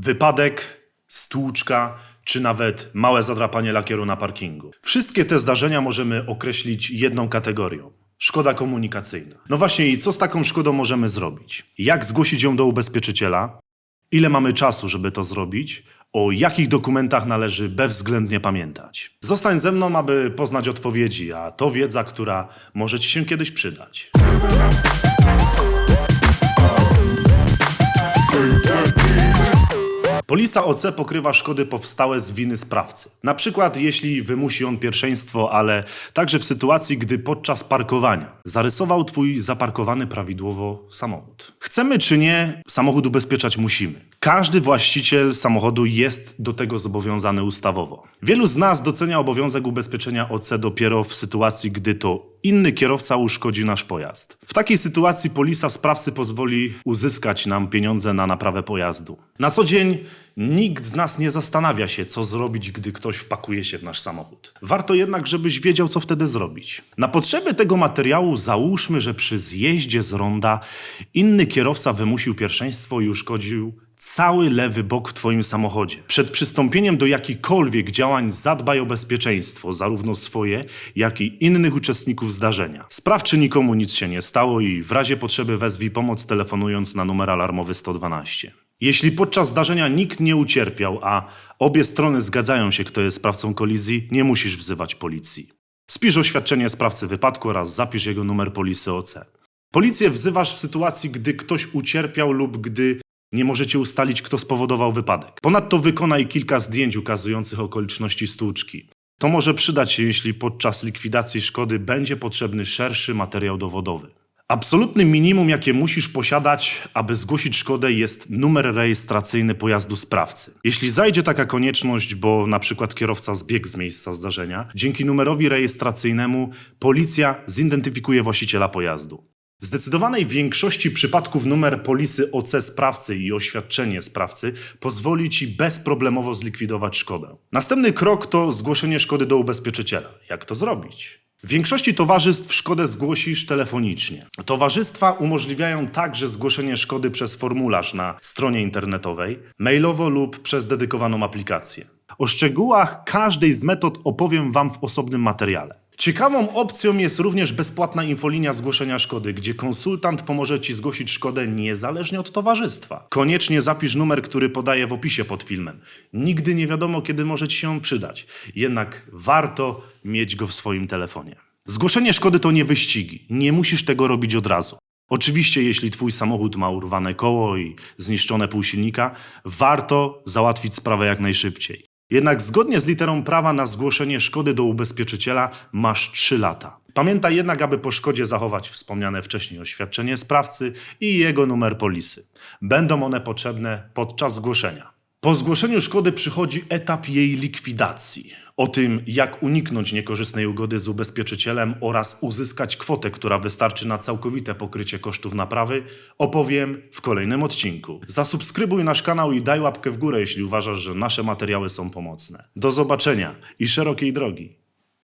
wypadek, stłuczka czy nawet małe zadrapanie lakieru na parkingu. Wszystkie te zdarzenia możemy określić jedną kategorią. Szkoda komunikacyjna. No właśnie i co z taką szkodą możemy zrobić? Jak zgłosić ją do ubezpieczyciela? Ile mamy czasu, żeby to zrobić? O jakich dokumentach należy bezwzględnie pamiętać? Zostań ze mną, aby poznać odpowiedzi, a to wiedza, która może Ci się kiedyś przydać. Polisa OC pokrywa szkody powstałe z winy sprawcy. Na przykład jeśli wymusi on pierwszeństwo, ale także w sytuacji, gdy podczas parkowania zarysował twój zaparkowany prawidłowo samochód. Chcemy czy nie, samochód ubezpieczać musimy. Każdy właściciel samochodu jest do tego zobowiązany ustawowo. Wielu z nas docenia obowiązek ubezpieczenia OC dopiero w sytuacji, gdy to inny kierowca uszkodzi nasz pojazd. W takiej sytuacji polisa sprawcy pozwoli uzyskać nam pieniądze na naprawę pojazdu. Na co dzień nikt z nas nie zastanawia się, co zrobić, gdy ktoś wpakuje się w nasz samochód. Warto jednak, żebyś wiedział, co wtedy zrobić. Na potrzeby tego materiału załóżmy, że przy zjeździe z ronda inny kierowca wymusił pierwszeństwo i uszkodził cały lewy bok w Twoim samochodzie. Przed przystąpieniem do jakichkolwiek działań zadbaj o bezpieczeństwo, zarówno swoje, jak i innych uczestników zdarzenia. Spraw, czy nikomu nic się nie stało i w razie potrzeby wezwij pomoc telefonując na numer alarmowy 112. Jeśli podczas zdarzenia nikt nie ucierpiał, a obie strony zgadzają się, kto jest sprawcą kolizji, nie musisz wzywać policji. Spisz oświadczenie sprawcy wypadku oraz zapisz jego numer polisy OC. Policję wzywasz w sytuacji, gdy ktoś ucierpiał lub gdy nie możecie ustalić, kto spowodował wypadek. Ponadto wykonaj kilka zdjęć ukazujących okoliczności stłuczki. To może przydać się, jeśli podczas likwidacji szkody będzie potrzebny szerszy materiał dowodowy. Absolutnym minimum, jakie musisz posiadać, aby zgłosić szkodę, jest numer rejestracyjny pojazdu sprawcy. Jeśli zajdzie taka konieczność, bo na przykład kierowca zbiegł z miejsca zdarzenia, dzięki numerowi rejestracyjnemu policja zidentyfikuje właściciela pojazdu. W zdecydowanej większości przypadków numer polisy OC sprawcy i oświadczenie sprawcy pozwoli Ci bezproblemowo zlikwidować szkodę. Następny krok to zgłoszenie szkody do ubezpieczyciela. Jak to zrobić? W większości towarzystw szkodę zgłosisz telefonicznie. Towarzystwa umożliwiają także zgłoszenie szkody przez formularz na stronie internetowej, mailowo lub przez dedykowaną aplikację. O szczegółach każdej z metod opowiem Wam w osobnym materiale. Ciekawą opcją jest również bezpłatna infolinia zgłoszenia szkody, gdzie konsultant pomoże Ci zgłosić szkodę niezależnie od towarzystwa. Koniecznie zapisz numer, który podaję w opisie pod filmem. Nigdy nie wiadomo, kiedy może Ci się on przydać, jednak warto mieć go w swoim telefonie. Zgłoszenie szkody to nie wyścigi, nie musisz tego robić od razu. Oczywiście, jeśli Twój samochód ma urwane koło i zniszczone pół silnika, warto załatwić sprawę jak najszybciej. Jednak zgodnie z literą prawa na zgłoszenie szkody do ubezpieczyciela masz 3 lata. Pamiętaj jednak, aby po szkodzie zachować wspomniane wcześniej oświadczenie sprawcy i jego numer polisy. Będą one potrzebne podczas zgłoszenia. Po zgłoszeniu szkody przychodzi etap jej likwidacji. O tym, jak uniknąć niekorzystnej ugody z ubezpieczycielem oraz uzyskać kwotę, która wystarczy na całkowite pokrycie kosztów naprawy, opowiem w kolejnym odcinku. Zasubskrybuj nasz kanał i daj łapkę w górę, jeśli uważasz, że nasze materiały są pomocne. Do zobaczenia i szerokiej drogi.